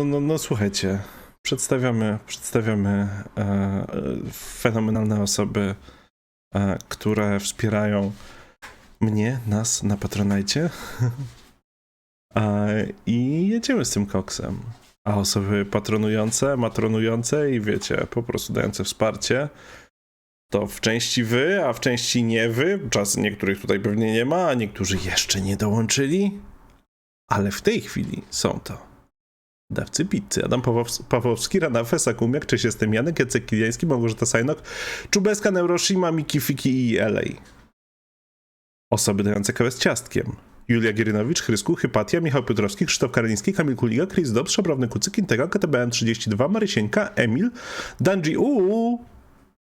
No, no, no słuchajcie, przedstawiamy, przedstawiamy e, fenomenalne osoby, e, które wspierają mnie, nas na Patronajcie. e, I jedziemy z tym koksem. A osoby patronujące, matronujące i wiecie, po prostu dające wsparcie, to w części wy, a w części nie wy. Czas niektórych tutaj pewnie nie ma, a niektórzy jeszcze nie dołączyli. Ale w tej chwili są to dawcy pizzy. Adam Pawłowski, Rana Fesa, Kumiak, cześć, jestem Janek, Jacek Kiliański, Małgorzata Sajnok, Czubeska, Neuroshima, Miki Fiki i LA. Osoby dające kawę z ciastkiem. Julia Gierynowicz, Chrysku, Hypatia, Michał Piotrowski, Krzysztof Karliński, Kamil Kuliga, Chris Dobbs, Szabrowny Kucyk, Intega, KTBN32, Marysieńka, Emil, Danji Uuu,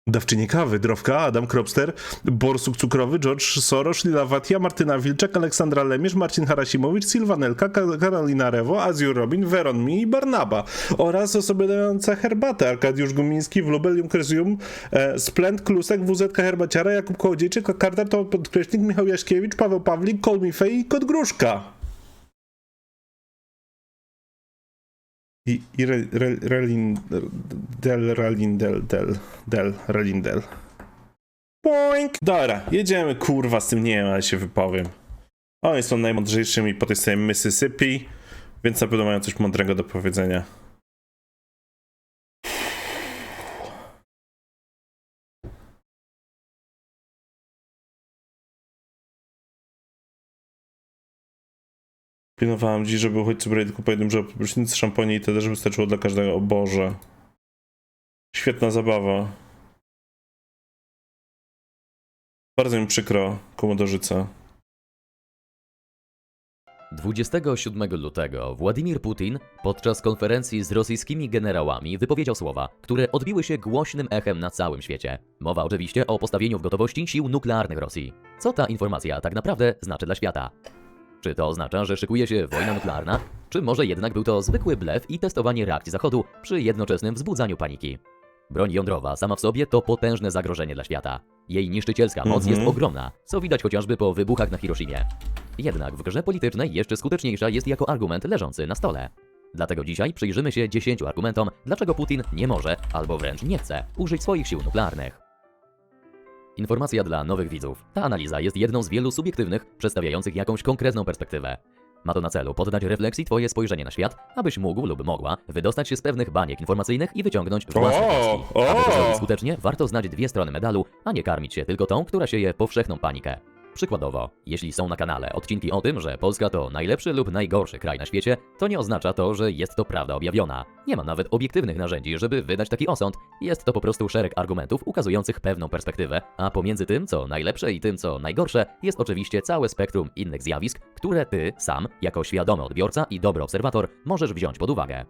Dawczynie kawy, Drowka, Adam Kropster, Borsuk Cukrowy, George Soros, Lila Watia, Martyna Wilczek, Aleksandra Lemierz, Marcin Harasimowicz, Sylwanelka, Ka- Karolina Rewo, Azjur Robin, Veron Mi i Barnaba oraz osoby dające herbatę, Arkadiusz Gumiński, Wlubelium Kryzjum, e, Splend, Klusek, WZK Herbaciara, Jakub Kołodziejczyk, Kardar to podkreślnik, Michał Jaśkiewicz, Paweł Pawlik, Kolmifej i Kot Gruszka. I, i re, re, relin, del, relindel, del, del, relindel. Boink! Dobra, jedziemy, kurwa, z tym nie wiem, ale się wypowiem. Oni są najmądrzejszymi po tej stronie Mississippi, więc na pewno mają coś mądrego do powiedzenia. Pilnowałem dziś, żeby uchodźcy brali tylko po jednym żołdu, prysznic, szamponie i tedy, żeby starczyło dla każdego. O Boże. Świetna zabawa. Bardzo mi przykro, komodorzyca. 27 lutego Władimir Putin podczas konferencji z rosyjskimi generałami wypowiedział słowa, które odbiły się głośnym echem na całym świecie. Mowa oczywiście o postawieniu w gotowości sił nuklearnych Rosji. Co ta informacja tak naprawdę znaczy dla świata? Czy to oznacza, że szykuje się wojna nuklearna? Czy może jednak był to zwykły blef i testowanie reakcji Zachodu przy jednoczesnym wzbudzaniu paniki? Broń jądrowa sama w sobie to potężne zagrożenie dla świata. Jej niszczycielska moc Mhm. jest ogromna, co widać chociażby po wybuchach na Hiroshimie. Jednak w grze politycznej jeszcze skuteczniejsza jest jako argument leżący na stole. Dlatego dzisiaj przyjrzymy się 10 argumentom, dlaczego Putin nie może, albo wręcz nie chce, użyć swoich sił nuklearnych. Informacja dla nowych widzów. Ta analiza jest jedną z wielu subiektywnych, przedstawiających jakąś konkretną perspektywę. Ma to na celu poddać refleksji Twoje spojrzenie na świat, abyś mógł lub mogła wydostać się z pewnych baniek informacyjnych i wyciągnąć własne wnioski. Aby to zrobić skutecznie, warto znać dwie strony medalu, a nie karmić się tylko tą, która sieje powszechną panikę. Przykładowo, jeśli są na kanale odcinki o tym, że Polska to najlepszy lub najgorszy kraj na świecie, to nie oznacza to, że jest to prawda objawiona. Nie ma nawet obiektywnych narzędzi, żeby wydać taki osąd. Jest to po prostu szereg argumentów ukazujących pewną perspektywę, a pomiędzy tym, co najlepsze i tym, co najgorsze, jest oczywiście całe spektrum innych zjawisk, które ty sam, jako świadomy odbiorca i dobry obserwator, możesz wziąć pod uwagę.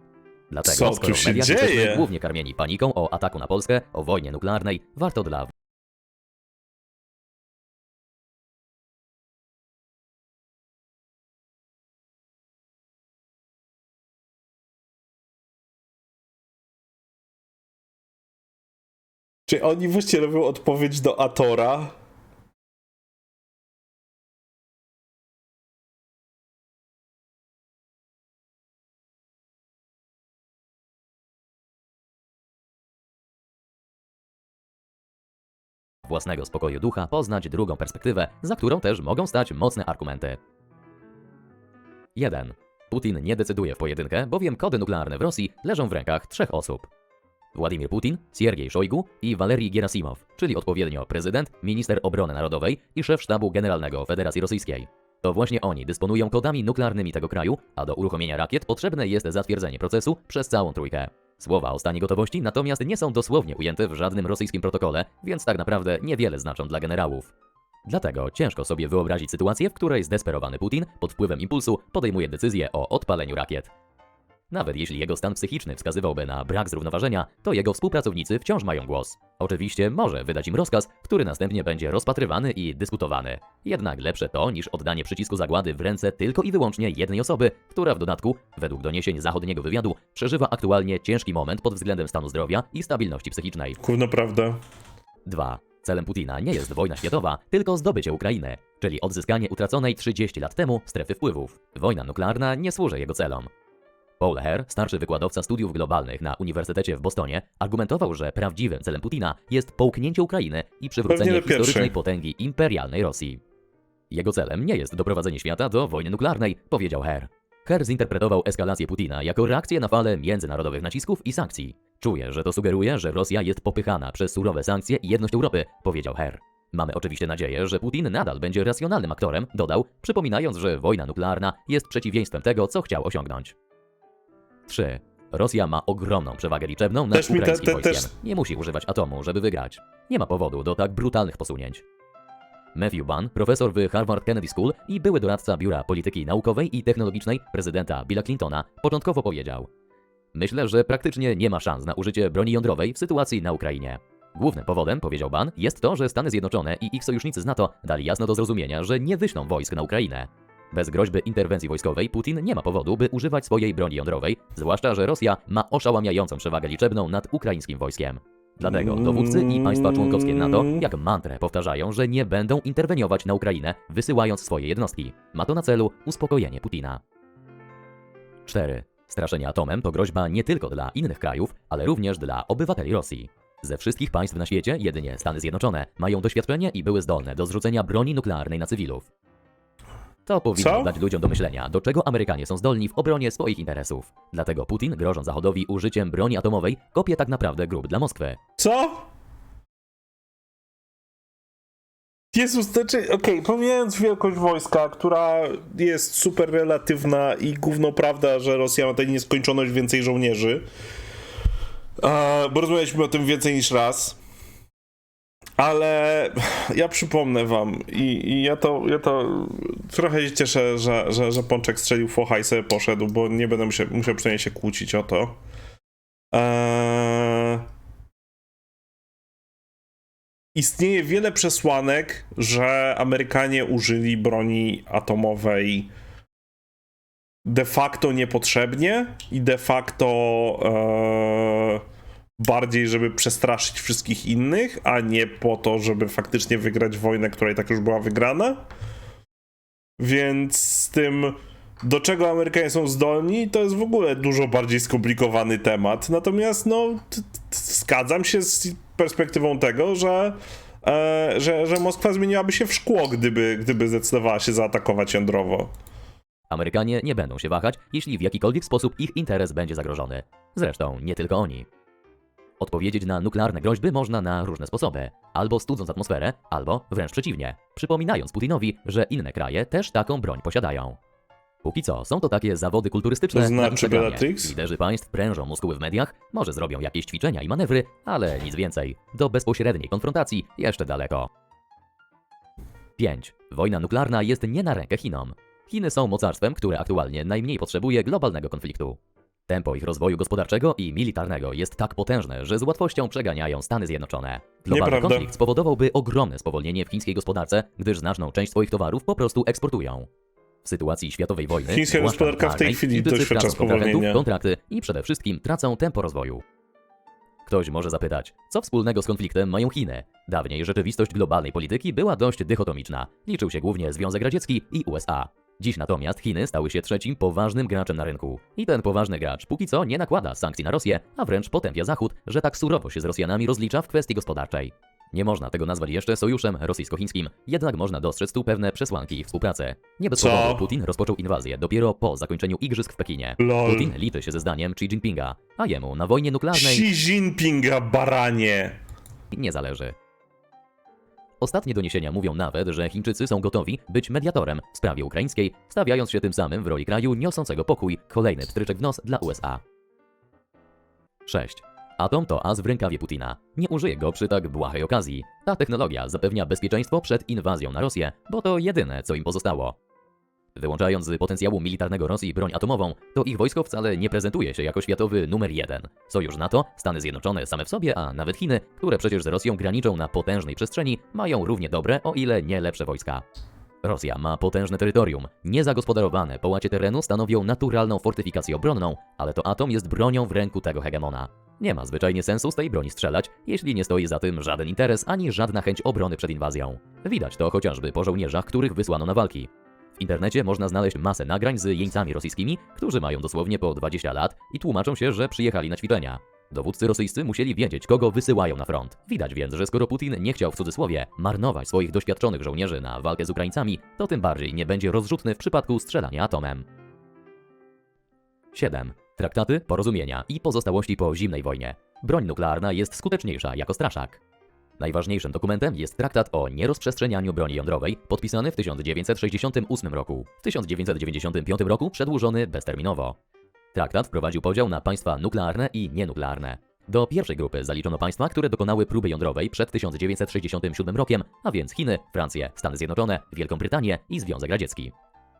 Dlatego, Co tu skoro się media dzieje? jesteśmy głównie karmieni paniką o ataku na Polskę, o wojnie nuklearnej, warto dla Czy oni właściwie robią odpowiedź do Atora? własnego spokoju ducha poznać drugą perspektywę, za którą też mogą stać mocne argumenty. 1. Putin nie decyduje w pojedynkę, bowiem kody nuklearne w Rosji leżą w rękach trzech osób. Władimir Putin, Siergiej Szojgu i Walerii Gerasimow, czyli odpowiednio prezydent, minister obrony narodowej i szef sztabu generalnego Federacji Rosyjskiej. To właśnie oni dysponują kodami nuklearnymi tego kraju, a do uruchomienia rakiet potrzebne jest zatwierdzenie procesu przez całą trójkę. Słowa o stanie gotowości natomiast nie są dosłownie ujęte w żadnym rosyjskim protokole, więc tak naprawdę niewiele znaczą dla generałów. Dlatego ciężko sobie wyobrazić sytuację, w której zdesperowany Putin pod wpływem impulsu podejmuje decyzję o odpaleniu rakiet. Nawet jeśli jego stan psychiczny wskazywałby na brak zrównoważenia, to jego współpracownicy wciąż mają głos. Oczywiście może wydać im rozkaz, który następnie będzie rozpatrywany i dyskutowany. Jednak lepsze to niż oddanie przycisku zagłady w ręce tylko i wyłącznie jednej osoby, która w dodatku, według doniesień zachodniego wywiadu, przeżywa aktualnie ciężki moment pod względem stanu zdrowia i stabilności psychicznej. Gówno prawda. 2. Celem Putina nie jest wojna światowa, tylko zdobycie Ukrainy, czyli odzyskanie utraconej 30 lat temu strefy wpływów. Wojna nuklearna nie służy jego celom. Paul Herr, starszy wykładowca studiów globalnych na Uniwersytecie w Bostonie, argumentował, że prawdziwym celem Putina jest połknięcie Ukrainy i przywrócenie pierwszy. historycznej potęgi imperialnej Rosji. Jego celem nie jest doprowadzenie świata do wojny nuklearnej, powiedział Herr. Herr zinterpretował eskalację Putina jako reakcję na falę międzynarodowych nacisków i sankcji. Czuję, że to sugeruje, że Rosja jest popychana przez surowe sankcje i jedność Europy, powiedział Herr. Mamy oczywiście nadzieję, że Putin nadal będzie racjonalnym aktorem, dodał, przypominając, że wojna nuklearna jest przeciwieństwem tego, co chciał osiągnąć. 3. Rosja ma ogromną przewagę liczebną nad Też mi te- ukraińskim te- wojskiem. też- Nie musi używać atomu, żeby wygrać. Nie ma powodu do tak brutalnych posunięć. Matthew Bunn, profesor w Harvard Kennedy School i były doradca Biura Polityki Naukowej i Technologicznej prezydenta Billa Clintona, początkowo powiedział: Myślę, że praktycznie nie ma szans na użycie broni jądrowej w sytuacji na Ukrainie. Głównym powodem, powiedział Ban, jest to, że Stany Zjednoczone i ich sojusznicy z NATO dali jasno do zrozumienia, że nie wyślą wojsk na Ukrainę. Bez groźby interwencji wojskowej Putin nie ma powodu, by używać swojej broni jądrowej, zwłaszcza, że Rosja ma oszałamiającą przewagę liczebną nad ukraińskim wojskiem. Dlatego dowódcy i państwa członkowskie NATO jak mantrę powtarzają, że nie będą interweniować na Ukrainę, wysyłając swoje jednostki. Ma to na celu uspokojenie Putina. 4. Straszenie atomem to groźba nie tylko dla innych krajów, ale również dla obywateli Rosji. Ze wszystkich państw na świecie jedynie Stany Zjednoczone mają doświadczenie i były zdolne do zrzucenia broni nuklearnej na cywilów. To powinno Co? dać ludziom do myślenia, do czego Amerykanie są zdolni w obronie swoich interesów. Dlatego Putin, grożąc Zachodowi użyciem broni atomowej, kopie tak naprawdę grób dla Moskwy. Co? Jezus, znaczy, okej, pomijając wielkość wojska, która jest super relatywna i gówno prawda, że Rosja ma tę nieskończoność więcej żołnierzy, e, bo rozmawialiśmy o tym więcej niż raz, ale ja przypomnę wam i, i ja, to, ja to trochę się cieszę, że, że, że Pączek strzelił focha i sobie poszedł, bo nie będę musiał, musiał przynajmniej się kłócić o to. Eee... Istnieje wiele przesłanek, że Amerykanie użyli broni atomowej de facto niepotrzebnie i de facto e, bardziej, żeby przestraszyć wszystkich innych, a nie po to, żeby faktycznie wygrać wojnę, która i tak już była wygrana. Więc z tym, do czego Amerykanie są zdolni, to jest w ogóle dużo bardziej skomplikowany temat. Natomiast, no, zgadzam się z perspektywą tego, że, e, że, że Moskwa zmieniłaby się w szkło, gdyby, gdyby zdecydowała się zaatakować jądrowo. Amerykanie nie będą się wahać, jeśli w jakikolwiek sposób ich interes będzie zagrożony. Zresztą nie tylko oni. Odpowiedzieć na nuklearne groźby można na różne sposoby. Albo studząc atmosferę, albo wręcz przeciwnie, przypominając Putinowi, że inne kraje też taką broń posiadają. Póki co są to takie zawody kulturystyczne To znaczy. Bellatrix? Liderzy państw prężą muskuły w mediach, może zrobią jakieś ćwiczenia i manewry, ale nic więcej. Do bezpośredniej konfrontacji jeszcze daleko. 5. Wojna nuklearna jest nie na rękę Chinom. Chiny są mocarstwem, które aktualnie najmniej potrzebuje globalnego konfliktu. Tempo ich rozwoju gospodarczego i militarnego jest tak potężne, że z łatwością przeganiają Stany Zjednoczone. Globalny Nieprawda. konflikt spowodowałby ogromne spowolnienie w chińskiej gospodarce, gdyż znaczną część swoich towarów po prostu eksportują. W sytuacji światowej wojny Chińska zwłaszcza gospodarka w tej chwili Chińczycy doświadcza tracą kontrahentów, spowolnienia. kontrakty i przede wszystkim tracą tempo rozwoju. Ktoś może zapytać, co wspólnego z konfliktem mają Chiny? Dawniej rzeczywistość globalnej polityki była dość dychotomiczna. Liczył się głównie Związek Radziecki i USA. Dziś natomiast Chiny stały się trzecim poważnym graczem na rynku. I ten poważny gracz póki co nie nakłada sankcji na Rosję, a wręcz potępia Zachód, że tak surowo się z Rosjanami rozlicza w kwestii gospodarczej. Nie można tego nazwać jeszcze sojuszem rosyjsko-chińskim, jednak można dostrzec tu pewne przesłanki ich współpracy. Nie bez Co? powodu Putin rozpoczął inwazję dopiero po zakończeniu igrzysk w Pekinie. Lol. Putin liczy się ze zdaniem Xi Jinpinga, a jemu na wojnie nuklearnej Xi Jinpinga, baranie! nie zależy. Ostatnie doniesienia mówią nawet, że Chińczycy są gotowi być mediatorem w sprawie ukraińskiej, stawiając się tym samym w roli kraju niosącego pokój, kolejny pstryczek w nos dla USA. 6. Atom to as w rękawie Putina. Nie użyje go przy tak błahej okazji. Ta technologia zapewnia bezpieczeństwo przed inwazją na Rosję, bo to jedyne, co im pozostało. Wyłączając z potencjału militarnego Rosji broń atomową, to ich wojsko wcale nie prezentuje się jako światowy numer jeden. Sojusz NATO, Stany Zjednoczone same w sobie, a nawet Chiny, które przecież z Rosją graniczą na potężnej przestrzeni, mają równie dobre, o ile nie lepsze wojska. Rosja ma potężne terytorium. Niezagospodarowane połacie terenu stanowią naturalną fortyfikację obronną, ale to atom jest bronią w ręku tego hegemona. Nie ma zwyczajnie sensu z tej broni strzelać, jeśli nie stoi za tym żaden interes ani żadna chęć obrony przed inwazją. Widać to chociażby po żołnierzach, których wysłano na walki. W internecie można znaleźć masę nagrań z jeńcami rosyjskimi, którzy mają dosłownie po 20 lat i tłumaczą się, że przyjechali na ćwiczenia. Dowódcy rosyjscy musieli wiedzieć, kogo wysyłają na front. Widać więc, że skoro Putin nie chciał w cudzysłowie marnować swoich doświadczonych żołnierzy na walkę z Ukraińcami, to tym bardziej nie będzie rozrzutny w przypadku strzelania atomem. 7. Traktaty, porozumienia i pozostałości po zimnej wojnie. Broń nuklearna jest skuteczniejsza jako straszak. Najważniejszym dokumentem jest traktat o nierozprzestrzenianiu broni jądrowej, podpisany w 1968 roku. W 1995 roku przedłużony bezterminowo. Traktat wprowadził podział na państwa nuklearne i nienuklearne. Do pierwszej grupy zaliczono państwa, które dokonały próby jądrowej przed 1967 rokiem, a więc Chiny, Francję, Stany Zjednoczone, Wielką Brytanię i Związek Radziecki.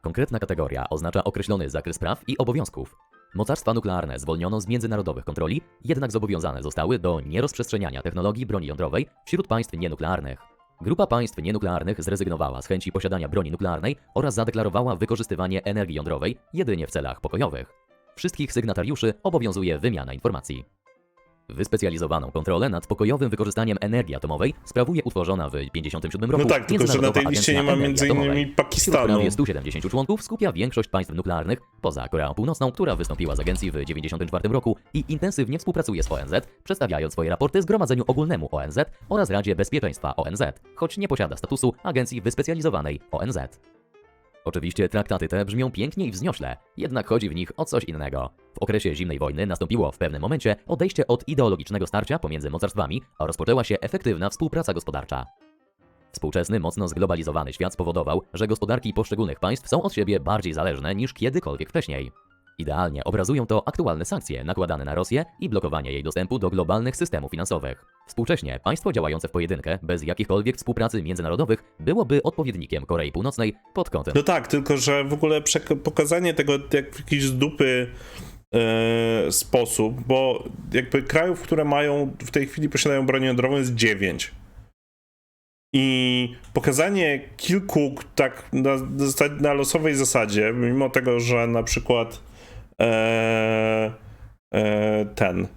Konkretna kategoria oznacza określony zakres praw i obowiązków. Mocarstwa nuklearne zwolniono z międzynarodowych kontroli, jednak zobowiązane zostały do nierozprzestrzeniania technologii broni jądrowej wśród państw nienuklearnych. Grupa państw nienuklearnych zrezygnowała z chęci posiadania broni nuklearnej oraz zadeklarowała wykorzystywanie energii jądrowej jedynie w celach pokojowych. Wszystkich sygnatariuszy obowiązuje wymiana informacji. Wyspecjalizowaną kontrolę nad pokojowym wykorzystaniem energii atomowej sprawuje utworzona w 1957 roku No tak, tylko że na tej liście nie ma. Wśród Pakistanu. prawie 170 członków skupia większość państw nuklearnych, poza Koreą Północną, która wystąpiła z agencji w 1994 roku i intensywnie współpracuje z ONZ, przedstawiając swoje raporty Zgromadzeniu Ogólnemu ONZ oraz Radzie Bezpieczeństwa ONZ, choć nie posiada statusu agencji wyspecjalizowanej ONZ. Oczywiście traktaty te brzmią pięknie i wzniośle, jednak chodzi w nich o coś innego. W okresie zimnej wojny nastąpiło w pewnym momencie odejście od ideologicznego starcia pomiędzy mocarstwami, a rozpoczęła się efektywna współpraca gospodarcza. Współczesny, mocno zglobalizowany świat spowodował, że gospodarki poszczególnych państw są od siebie bardziej zależne niż kiedykolwiek wcześniej. Idealnie obrazują to aktualne sankcje nakładane na Rosję i blokowanie jej dostępu do globalnych systemów finansowych. Współcześnie państwo działające w pojedynkę, bez jakichkolwiek współpracy międzynarodowych, byłoby odpowiednikiem Korei Północnej pod kątem No tak, tylko że w ogóle pokazanie tego jak w jakiś dupy e, sposób, bo jakby krajów, które mają w tej chwili posiadają broń jądrową jest 9. I pokazanie kilku tak na, na losowej zasadzie, mimo tego, że na przykład e, e, ten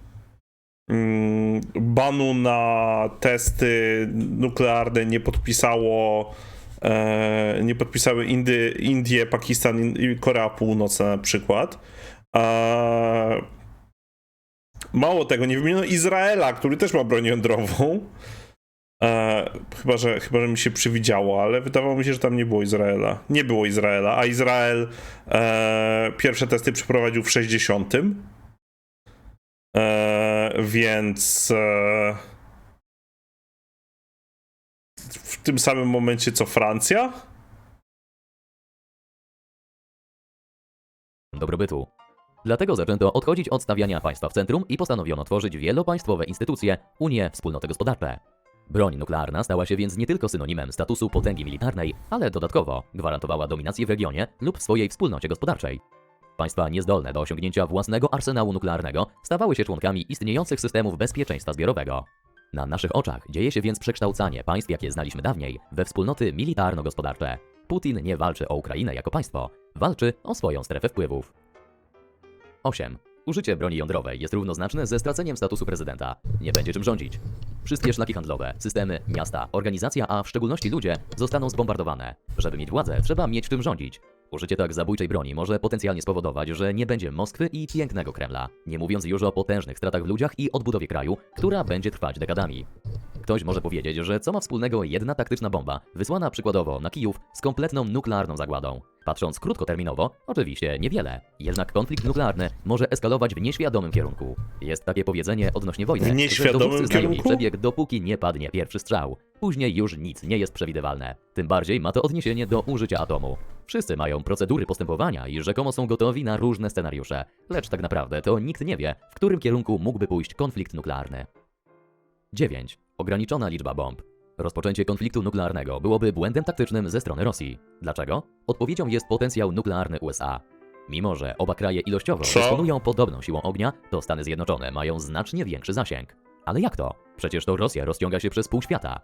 mm, banu na testy nuklearne nie podpisało e, nie podpisały Indy, Indie, Pakistan i Korea Północna na przykład. E, mało tego, nie wymieniono Izraela, który też ma broń jądrową. E, chyba, że, chyba, że mi się przywidziało, ale wydawało mi się, że tam nie było Izraela. Nie było Izraela, a Izrael e, pierwsze testy przeprowadził w 60. E, więc e, w tym samym momencie co Francja? dobrobytu. Dlatego zaczęto odchodzić od stawiania państwa w centrum i postanowiono tworzyć wielopaństwowe instytucje, Unie, wspólnoty gospodarcze. Broń nuklearna stała się więc nie tylko synonimem statusu potęgi militarnej, ale dodatkowo gwarantowała dominację w regionie lub w swojej wspólnocie gospodarczej. Państwa niezdolne do osiągnięcia własnego arsenału nuklearnego stawały się członkami istniejących systemów bezpieczeństwa zbiorowego. Na naszych oczach dzieje się więc przekształcanie państw, jakie znaliśmy dawniej, we wspólnoty militarno-gospodarcze. Putin nie walczy o Ukrainę jako państwo, walczy o swoją strefę wpływów. 8. Użycie broni jądrowej jest równoznaczne ze straceniem statusu prezydenta. Nie będzie czym rządzić. Wszystkie szlaki handlowe, systemy, miasta, organizacja, a w szczególności ludzie zostaną zbombardowane. Żeby mieć władzę, trzeba mieć czym rządzić. Użycie tak zabójczej broni może potencjalnie spowodować, że nie będzie Moskwy i pięknego Kremla. Nie mówiąc już o potężnych stratach w ludziach i odbudowie kraju, która będzie trwać dekadami. Ktoś może powiedzieć, że co ma wspólnego jedna taktyczna bomba, wysłana przykładowo na Kijów z kompletną nuklearną zagładą. Patrząc krótkoterminowo, oczywiście niewiele. Jednak konflikt nuklearny może eskalować w nieświadomym kierunku. Jest takie powiedzenie odnośnie wojny, W nieświadomym że jej przebieg, dopóki nie padnie pierwszy strzał. Później już nic nie jest przewidywalne. Tym bardziej ma to odniesienie do użycia atomu. Wszyscy mają procedury postępowania i rzekomo są gotowi na różne scenariusze, lecz tak naprawdę to nikt nie wie, w którym kierunku mógłby pójść konflikt nuklearny. 9. Ograniczona liczba bomb. Rozpoczęcie konfliktu nuklearnego byłoby błędem taktycznym ze strony Rosji. Dlaczego? Odpowiedzią jest potencjał nuklearny USA. Mimo, że oba kraje ilościowo Co? dysponują podobną siłą ognia, to Stany Zjednoczone mają znacznie większy zasięg. Ale jak to? Przecież to Rosja rozciąga się przez pół świata.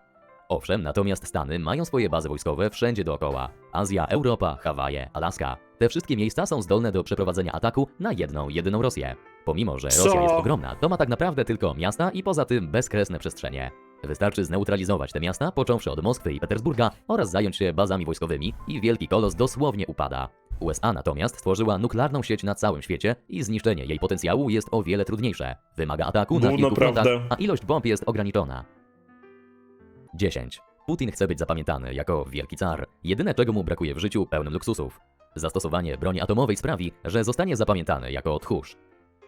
Owszem, natomiast Stany mają swoje bazy wojskowe wszędzie dookoła. Azja, Europa, Hawaje, Alaska. Te wszystkie miejsca są zdolne do przeprowadzenia ataku na jedną, jedyną Rosję. Pomimo, że Co? Rosja jest ogromna, to ma tak naprawdę tylko miasta i poza tym bezkresne przestrzenie. Wystarczy zneutralizować te miasta, począwszy od Moskwy i Petersburga, oraz zająć się bazami wojskowymi i wielki kolos dosłownie upada. USA natomiast stworzyła nuklearną sieć na całym świecie i zniszczenie jej potencjału jest o wiele trudniejsze. Wymaga ataku na kilku frontach, a ilość bomb jest ograniczona. 10. Putin chce być zapamiętany jako wielki car. Jedyne czego mu brakuje w życiu pełnym luksusów. Zastosowanie broni atomowej sprawi, że zostanie zapamiętany jako tchórz.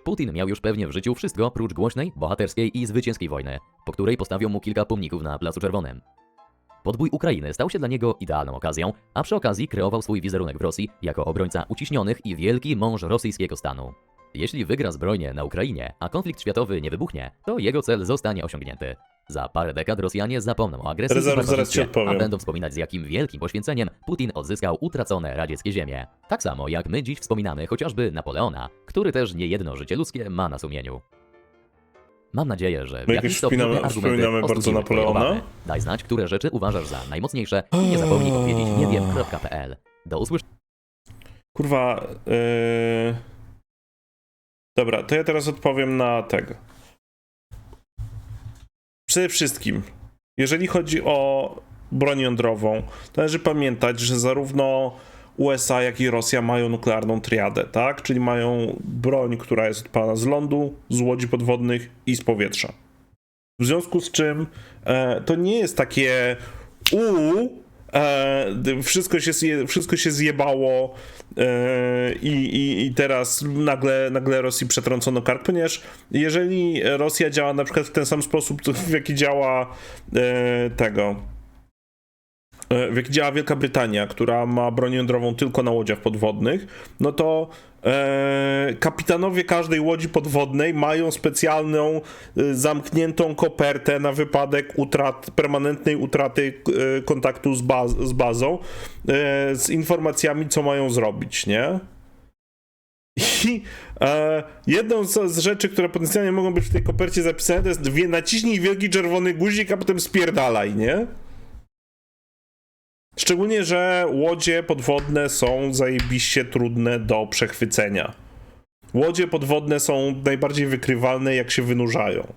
Putin miał już pewnie w życiu wszystko prócz głośnej, bohaterskiej i zwycięskiej wojny, po której postawią mu kilka pomników na Placu Czerwonym. Podbój Ukrainy stał się dla niego idealną okazją, a przy okazji kreował swój wizerunek w Rosji jako obrońca uciśnionych i wielki mąż rosyjskiego stanu. Jeśli wygra zbrojnie na Ukrainie, a konflikt światowy nie wybuchnie, to jego cel zostanie osiągnięty. Za parę dekad Rosjanie zapomną o agresji Rezerw, zaraz ci barbarzyństwie, odpowiem. a będą wspominać z jakim wielkim poświęceniem Putin odzyskał utracone radzieckie ziemie. Tak samo jak my dziś wspominamy chociażby Napoleona, który też nie jedno życie ludzkie ma na sumieniu. Mam nadzieję, że w My jakimś jakoś stopniu wspominamy- te argumenty wspominamy bardzo twoje Napoleona? obawy. Daj znać, które rzeczy uważasz za najmocniejsze i nie zapomnij powiedzieć nie wiem.pl. Do usłyszenia. Kurwa. Yy... Dobra, to ja teraz odpowiem na tego. Przede wszystkim, jeżeli chodzi o broń jądrową, należy pamiętać, że zarówno USA, jak i Rosja mają nuklearną triadę, tak? Czyli mają broń, która jest odpalana z lądu, z łodzi podwodnych i z powietrza. W związku z czym e, to nie jest takie uuu, e, wszystko, się, zje- wszystko się zjebało e, i, i, teraz nagle, nagle Rosji przetrącono kark, ponieważ jeżeli Rosja działa na przykład w ten sam sposób, w jaki działa e, tego e, w jaki działa Wielka Brytania, która ma broń jądrową tylko na łodziach podwodnych, no to kapitanowie każdej łodzi podwodnej mają specjalną e, zamkniętą kopertę na wypadek utrat, permanentnej utraty e, kontaktu z, baz, z bazą e, z informacjami, co mają zrobić, nie? I e, jedną z, z rzeczy, które potencjalnie mogą być w tej kopercie zapisane, to jest naciśnij wielki czerwony guzik, a potem spierdalaj, nie? Szczególnie, że łodzie podwodne są zajebiście trudne do przechwycenia. Łodzie podwodne są najbardziej wykrywalne, jak się wynurzają.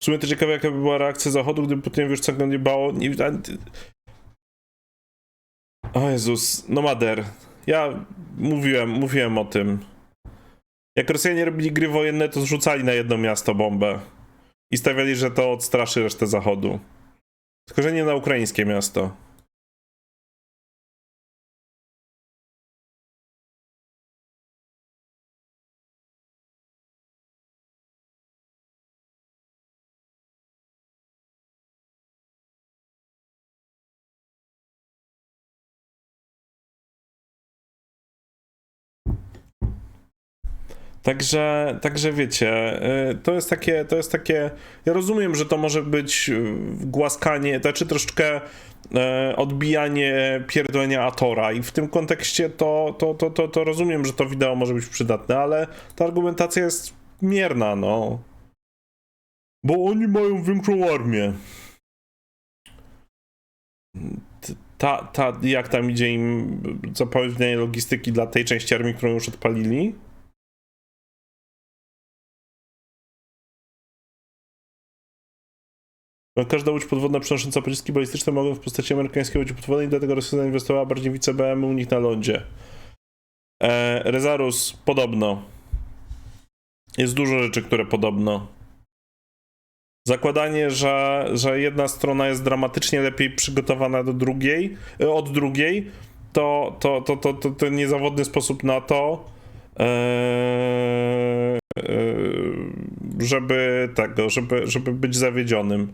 W sumie to ciekawe, jaka by była reakcja Zachodu, gdyby Putin już całkiem nie bało. O Jezus, no Mader. Ja mówiłem, mówiłem o tym. Jak Rosjanie robili gry wojenne, to zrzucali na jedno miasto bombę. I stawiali, że to odstraszy resztę Zachodu. Tylko, że nie na ukraińskie miasto. Także, także wiecie, y, to jest takie, to jest takie, ja rozumiem, że to może być y, głaskanie, znaczy troszeczkę y, odbijanie pierdolenia Atora i w tym kontekście to, to, to, to, to rozumiem, że to wideo może być przydatne, ale ta argumentacja jest mierna, no. Bo oni mają większą armię. Ta, ta, jak tam idzie im zapewnienie logistyki dla tej części armii, którą już odpalili? Każda łódź podwodna przenosząca pociski balistyczne mogą w postaci amerykańskiej łodzi podwodnej, dlatego Rosja zainwestowała bardziej w ICBM u nich na lądzie. E, Rezarus podobno. Jest dużo rzeczy, które podobno. Zakładanie, że, że jedna strona jest dramatycznie lepiej przygotowana do drugiej, e, od drugiej, to, to, to, to, to, to niezawodny sposób na to, e, e, żeby tego, żeby, żeby być zawiedzionym.